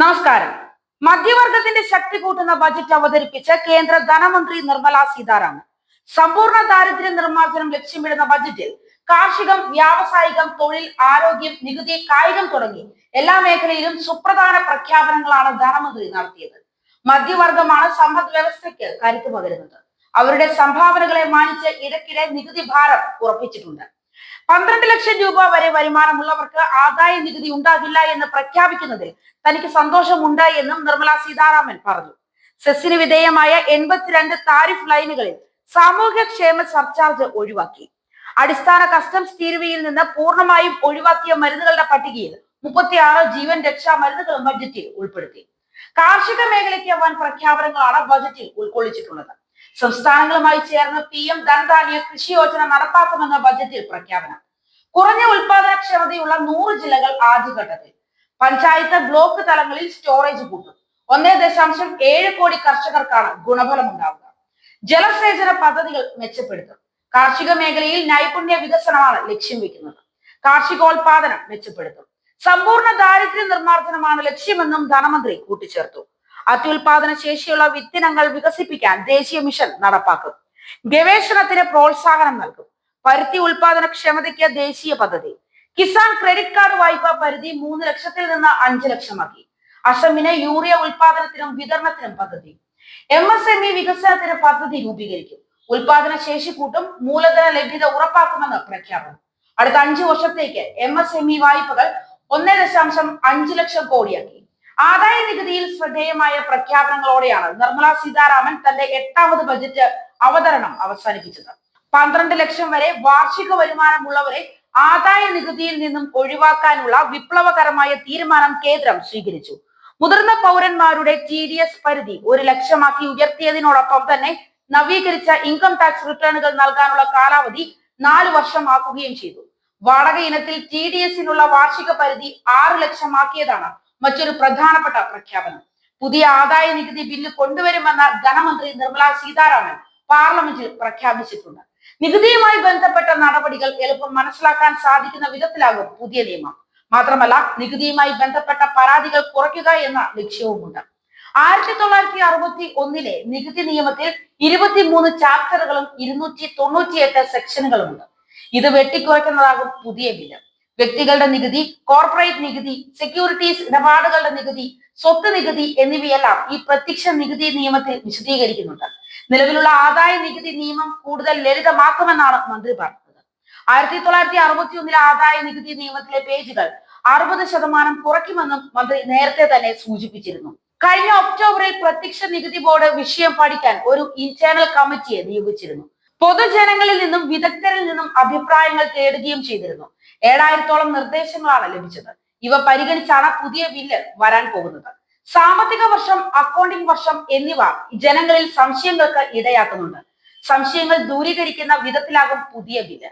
നമസ്കാരം. മധ്യവർഗത്തിന്റെ ശക്തി കൂട്ടുന്ന ബജറ്റ് അവതരിപ്പിച്ച കേന്ദ്ര ധനമന്ത്രി നിർമ്മല സീതാരാമൻ. സമ്പൂർണ ദാരിദ്ര്യ നിർമ്മാർജനം ലക്ഷ്യമിടുന്ന ബജറ്റിൽ കാർഷികം വ്യാവസായികം തൊഴിൽ ആരോഗ്യം നികുതി കായികം തുടങ്ങി എല്ലാ മേഖലയിലും സുപ്രധാന പ്രഖ്യാപനങ്ങളാണ് ധനമന്ത്രി നടത്തിയത്. മധ്യവർഗമാണ് സമ്പദ് വ്യവസ്ഥയ്ക്ക് കരുത്തു പകരുന്നത്. അവരുടെ സംഭാവനകളെ മാനിച്ച് ഇടയ്ക്കിടെ നികുതി ഭാരം ഉറപ്പിച്ചിട്ടുണ്ട്. പന്ത്രണ്ട് ലക്ഷം രൂപ വരെ വരുമാനമുള്ളവർക്ക് ആദായ നികുതി ഉണ്ടാകില്ല എന്ന് പ്രഖ്യാപിക്കുന്നതിൽ തനിക്ക് സന്തോഷമുണ്ട് എന്നും നിർമ്മല സീതാരാമൻ പറഞ്ഞു. സെസ്സിന് വിധേയമായ എൺപത്തിരണ്ട് താരിഫ് ലൈനുകളിൽ സാമൂഹ്യക്ഷേമ സർചാർജ് ഒഴിവാക്കി. അടിസ്ഥാന കസ്റ്റംസ് തീരുവയിൽ നിന്ന് പൂർണമായും ഒഴിവാക്കിയ മരുന്നുകളുടെ പട്ടികയിൽ മുപ്പത്തിയാറ് ജീവൻ രക്ഷാ മരുന്നുകളും ബജറ്റിൽ ഉൾപ്പെടുത്തി. കാർഷിക മേഖലയ്ക്ക് വൻ പ്രഖ്യാപനങ്ങളാണ് ബജറ്റിൽ ഉൾക്കൊള്ളിച്ചിട്ടുള്ളത് സംസ്ഥാനങ്ങളുമായി ചേർന്ന് പി എം ധനധാന്യ കൃഷി യോജന നടപ്പാക്കുമെന്ന ബജറ്റിൽ പ്രഖ്യാപനം. കുറഞ്ഞ ഉൽപാദനക്ഷമതയുള്ള നൂറ് ജില്ലകൾ ആദ്യഘട്ടത്തിൽ. പഞ്ചായത്ത് ബ്ലോക്ക് തലങ്ങളിൽ സ്റ്റോറേജ് കൂട്ടും. ഒന്നേ ദശാംശം ഏഴ് കോടി കർഷകർക്കാണ് ഗുണഫലം ഉണ്ടാവുക ജലസേചന പദ്ധതികൾ മെച്ചപ്പെടുത്തും. കാർഷിക മേഖലയിൽ നൈപുണ്യ വികസനമാണ് ലക്ഷ്യം വെക്കുന്നത്. കാർഷികോൽപാദനം മെച്ചപ്പെടുത്തും. സമ്പൂർണ ദാരിദ്ര്യ നിർമ്മാർജനമാണ് ലക്ഷ്യമെന്നും ധനമന്ത്രി കൂട്ടിച്ചേർത്തു. അത്യുൽപാദന ശേഷിയുള്ള വിത്തിനങ്ങൾ വികസിപ്പിക്കാൻ ദേശീയ മിഷൻ നടപ്പാക്കും. ഗവേഷണത്തിന് പ്രോത്സാഹനം നൽകും. പരുത്തി ഉൽപാദന ക്ഷമതയ്ക്ക് ദേശീയ പദ്ധതി. കിസാൻ ക്രെഡിറ്റ് കാർഡ് വായ്പ പരിധി മൂന്ന് ലക്ഷത്തിൽ നിന്ന് അഞ്ച് ലക്ഷമാക്കി. അസമിന് യൂറിയ ഉൽപാദനത്തിനും വിതരണത്തിനും പദ്ധതി. എം എസ് എം ഇ വികസനത്തിന് പദ്ധതി രൂപീകരിക്കും. ഉൽപാദന ശേഷി കൂട്ടും മൂലധന ലഭ്യത ഉറപ്പാക്കുമെന്ന് പ്രഖ്യാപനം. അടുത്ത അഞ്ചു വർഷത്തേക്ക് എം എസ് എം ഇ വായ്പകൾ ഒന്നേ ദശാംശം അഞ്ച് ലക്ഷം കോടിയാക്കി. ആദായ നികുതിയിൽ ശ്രദ്ധേയമായ പ്രഖ്യാപനങ്ങളോടെയാണ് നിർമ്മല സീതാരാമൻ തന്റെ എട്ടാമത് ബജറ്റ് അവതരണം അവസാനിപ്പിച്ചത്. പന്ത്രണ്ട് ലക്ഷം വരെ വാർഷിക വരുമാനമുള്ളവരെ ആദായ നികുതിയിൽ നിന്നും ഒഴിവാക്കാനുള്ള വിപ്ലവകരമായ തീരുമാനം കേന്ദ്രം സ്വീകരിച്ചു. മുതിർന്ന പൗരന്മാരുടെ ടി ഡി എസ് പരിധി ഒരു ലക്ഷമാക്കി ഉയർത്തിയതിനോടൊപ്പം തന്നെ നവീകരിച്ച ഇൻകം ടാക്സ് റിട്ടേണുകൾ നൽകാനുള്ള കാലാവധി നാല് വർഷമാക്കുകയും ചെയ്തു. വാടക ഇനത്തിൽ ടി ഡി എസിനുള്ള വാർഷിക പരിധി ആറ് ലക്ഷമാക്കിയതാണ് മറ്റൊരു പ്രധാനപ്പെട്ട പ്രഖ്യാപനം. പുതിയ ആദായ നികുതി ബില്ല് കൊണ്ടുവരുമെന്ന ധനമന്ത്രി നിർമ്മല സീതാരാമൻ പാർലമെന്റിൽ പ്രഖ്യാപിച്ചിട്ടുണ്ട്. നികുതിയുമായി ബന്ധപ്പെട്ട നടപടികൾ എളുപ്പം മനസ്സിലാക്കാൻ സാധിക്കുന്ന വിധത്തിലാകും പുതിയ നിയമം. മാത്രമല്ല നികുതിയുമായി ബന്ധപ്പെട്ട പരാതികൾ കുറയ്ക്കുക എന്ന ലക്ഷ്യവുമുണ്ട്. ആയിരത്തി തൊള്ളായിരത്തി അറുപത്തി ഒന്നിലെ നികുതി നിയമത്തിൽ ഇരുപത്തിമൂന്ന് ചാപ്റ്ററുകളും ഇരുന്നൂറ്റി തൊണ്ണൂറ്റിയെട്ട് സെക്ഷനുകളുമുണ്ട്. ഇത് വെട്ടിക്കുറയ്ക്കുന്നതാകും പുതിയ ബില്ല്. വ്യക്തികളുടെ നികുതി കോർപ്പറേറ്റ് നികുതി സെക്യൂരിറ്റീസ് ഇടപാടുകളുടെ നികുതി സ്വത്ത് നികുതി എന്നിവയെല്ലാം ഈ പ്രത്യക്ഷ നികുതി നിയമത്തിൽ വിശദീകരിക്കുന്നുണ്ട്. നിലവിലുള്ള ആദായ നികുതി നിയമം കൂടുതൽ ലളിതമാക്കുമെന്നാണ് മന്ത്രി പറഞ്ഞത്. ആയിരത്തി തൊള്ളായിരത്തി അറുപത്തി ഒന്നിലെ ആദായ നികുതി നിയമത്തിലെ പേജുകൾ അറുപത് ശതമാനം കുറയ്ക്കുമെന്നും മന്ത്രി നേരത്തെ തന്നെ സൂചിപ്പിച്ചിരുന്നു. കഴിഞ്ഞ ഒക്ടോബറിൽ പ്രത്യക്ഷ നികുതി ബോർഡ് വിഷയം പഠിക്കാൻ ഒരു ഇന്റേണൽ കമ്മിറ്റിയെ നിയോഗിച്ചിരുന്നു. പൊതുജനങ്ങളിൽ നിന്നും വിദഗ്ധരിൽ നിന്നും അഭിപ്രായങ്ങൾ തേടുകയും ചെയ്തിരുന്നു. ഏഴായിരത്തോളം നിർദ്ദേശങ്ങളാണ് ലഭിച്ചത്. ഇവ പരിഗണിച്ചാണ് പുതിയ ബില്ല് വരാൻ പോകുന്നത്. സാമ്പത്തിക വർഷം അക്കൗണ്ടിംഗ് വർഷം എന്നിവ ജനങ്ങളിൽ സംശയങ്ങൾക്ക് ഇടയാക്കുന്നുണ്ട്. സംശയങ്ങൾ ദൂരീകരിക്കുന്ന വിധത്തിലാകും പുതിയ ബില്ല്.